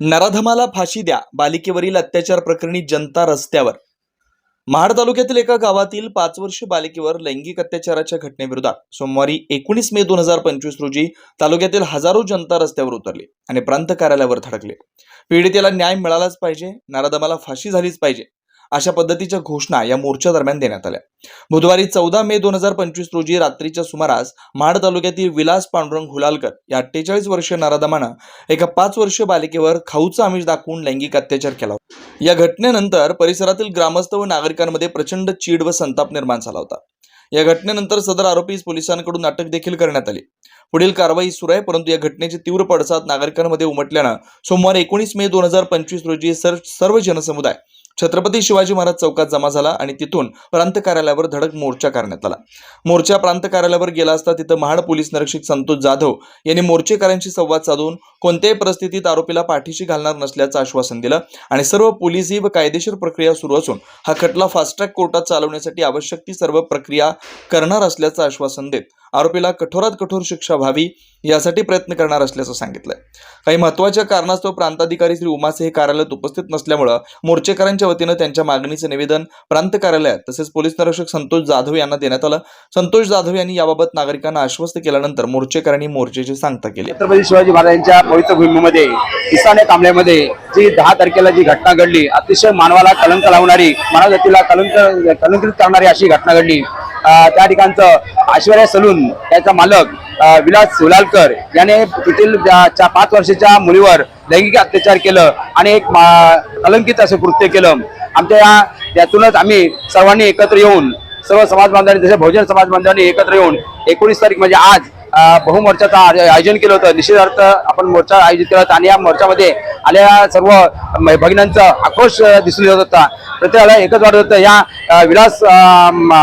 नराधमाला फाशी द्या. बालिकेवरील अत्याचार प्रकरणी जनता रस्त्यावर. महाड तालुक्यातील एका गावातील पाच वर्षीय बालिकेवर लैंगिक अत्याचाराच्या घटनेविरोधात सोमवारी एकोणीस मे दोन हजार पंचवीस रोजी तालुक्यातील हजारो जनता रस्त्यावर उतरली आणि प्रांत कार्यालयावर धडकले. पीडितेला न्याय मिळालाच पाहिजे नराधमाला फाशी झालीच पाहिजे अशा पद्धतीच्या घोषणा या मोर्चा दरम्यान देण्यात आल्या. बुधवारी चौदा मे दोन हजार पंचवीस रोजी रात्रीच्या सुमारास महाड तालुक्यातील विलास पांडुरंग हुलालकर या अठ्ठेचाळीस वर्षीय नराधमानं एका पाच वर्षीय बालिकेवर खाऊचा आमिष दाखवून लैंगिक अत्याचार केला होता. या घटनेनंतर परिसरातील ग्रामस्थ व नागरिकांमध्ये प्रचंड चीड व संताप निर्माण झाला होता. या घटनेनंतर सदर आरोपीस पोलिसांकडून अटक देखील करण्यात आली. पुढील कारवाई सुरू आहे परंतु या घटनेचे तीव्र पडसाद नागरिकांमध्ये उमटल्यानं सोमवार एकोणीस मे दोन हजार पंचवीस रोजी सर्व जनसमुदाय छत्रपती शिवाजी महाराज चौकात जमा झाला आणि तिथून प्रांत कार्यालयावर धडक मोर्चा करण्यात आला. मोर्चा प्रांत कार्यालयावर गेला असता तिथं महाड पोलीस निरीक्षक संतोष जाधव यांनी मोर्चेकऱ्यांशी संवाद साधून कोणत्याही परिस्थितीत आरोपीला पाठीशी घालणार नसल्याचं आश्वासन दिलं आणि सर्व पोलिसी व कायदेशीर प्रक्रिया सुरू असून हा खटला फास्ट ट्रॅक कोर्टात चालवण्यासाठी आवश्यक ती सर्व प्रक्रिया करणार असल्याचं आश्वासन देत आरोपीला कठोरात कठोर शिक्षा व्हावी यासाठी प्रयत्न करणार असल्याचं सांगितलंय. काही महत्त्वाच्या कारणास्तव प्रांताधिकारी श्री उमासे हे कार्यालयात उपस्थित नसल्यामुळं मोर्चेकरांच्या वतीनं त्यांच्या मागणीचं निवेदन प्रांत कार्यालयात तसेच पोलीस निरीक्षक संतोष जाधव यांना देण्यात आलं. संतोष जाधव यांनी याबाबत नागरिकांना आश्वस्त केल्यानंतर मोर्चेकरांनी मोर्चेची सांगता केली. छत्रपती शिवाजी महाराजांच्या पवित्र भूमीमध्ये किसाने कांबल्यामध्ये जी दहा तारखेला जी घटना घडली अतिशय मानवाला कलंक लावणारी मानव जातीला कलंक कलंकित करणारी अशी घटना घडली. त्या ठिकाणचं ऐश्वर्या सलून त्याचा मालक विलास सुलालकर याने तेथील ज्या- च्या पाच वर्षाच्या मुलीवर लैंगिक अत्याचार केलं आणि एक मा- कलंकित असं कृत्य केलं. आमच्या या त्यातूनच आम्ही सर्वांनी एकत्र येऊन सर्व समाज बांधवांनी जसे बहुजन समाज बांधवांनी एकत्र येऊन एकोणीस तारीख म्हणजे आज बहुमोर्चाचं आयोजन केलं होतं. निषेधार्थ आपण मोर्चा आयोजित केला होता आणि या मोर्चामध्ये आलेल्या सर्व भगिनांचा आक्रोश दिसून येत होता. प्रत्येकाला एकच वाटत होतं या विलास अ,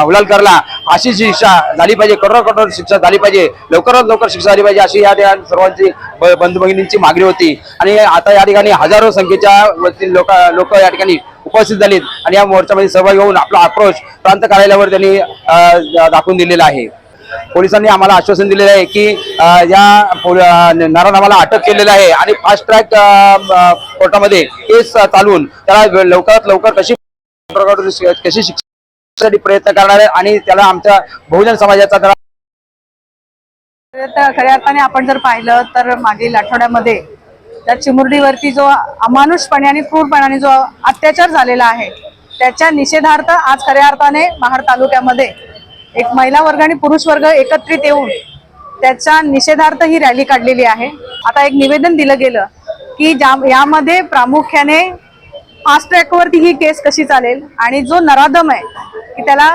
हुलालकरला अशी शिक्षा झाली पाहिजे कठोर कठोर शिक्षा झाली पाहिजे लवकरात लवकर शिक्षा झाली पाहिजे अशी या ठिकाणी सर्वांची बंधू भगिनींची मागणी होती. आणि आता या ठिकाणी हजारो संख्येच्या लोक लोक या ठिकाणी उपस्थित झालीत आणि या मोर्चामध्ये सहभागी होऊन आपला आक्रोश प्रांत कार्यालयावर त्यांनी दाखवून दिलेला आहे. पोलिसांनी आम्हाला आश्वासन दिलेलं आहे की या पोल- नारायणामाला अटक केलेलं आहे आणि फास्ट ट्रॅक कोर्टामध्ये केस चालवून त्याला लवकरात लवकर कशी कशी शिक्षेसाठी प्रयत्न करणार आहे आणि त्याला आमच्या बहुजन समाजाचा खऱ्या अर्थाने आपण जर पाहिलं तर मागील आठवड्यामध्ये त्या चिमुरडीवरती जो अमानुषपणे आणि क्रूरपणाने जो अत्याचार झालेला आहे त्याच्या निषेधार्थ आज खऱ्या अर्थाने महाड तालुक्यामध्ये एक महिला वर्ग आणि पुरुष वर्ग एकत्रित येऊन त्याच्या निषेधार्थ ही रॅली काढलेली आहे. आता एक निवेदन दिलं गेलं की ज्या यामध्ये प्रामुख्याने फास्ट ट्रॅकवरती ही केस कशी चालेल आणि जो नराधम आहे की त्याला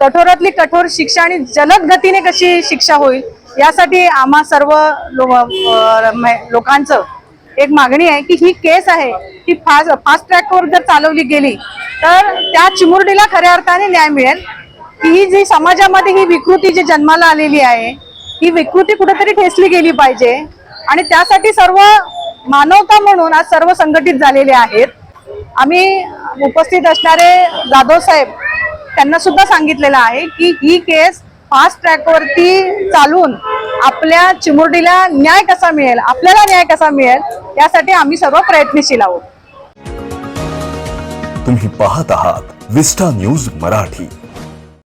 कठोरातली कठोर शिक्षा आणि जलद गतीने कशी शिक्षा होईल यासाठी आम्हा सर्व लो- लोकांचं एक मागणी आहे की ही केस आहे ती फास्ट फास्ट ट्रॅकवर जर चालवली गेली तर त्या चिमुरडीला खऱ्या अर्थाने न्याय मिळेल. ही जी समाजामध्ये ही विकृती जी जन्माला आलेली आहे ही विकृती कुठेतरी ठेसली गेली पाहिजे. आणि त्यासाठी सर्व मानवता म्हणून आज सर्व संघटित झालेले आहेत. आम्ही उपस्थित असणारे जाधव साहेब त्यांना सुद्धा सांगितलेलं आहे की ही केस फास्ट ट्रॅकवरती चालून आपल्या चिमुरडीला न्याय कसा मिळेल आपल्याला न्याय कसा मिळेल यासाठी आम्ही सर्व प्रयत्नशील आहोत. तुम्ही पाहत आहात विस्टा न्यूज मराठी.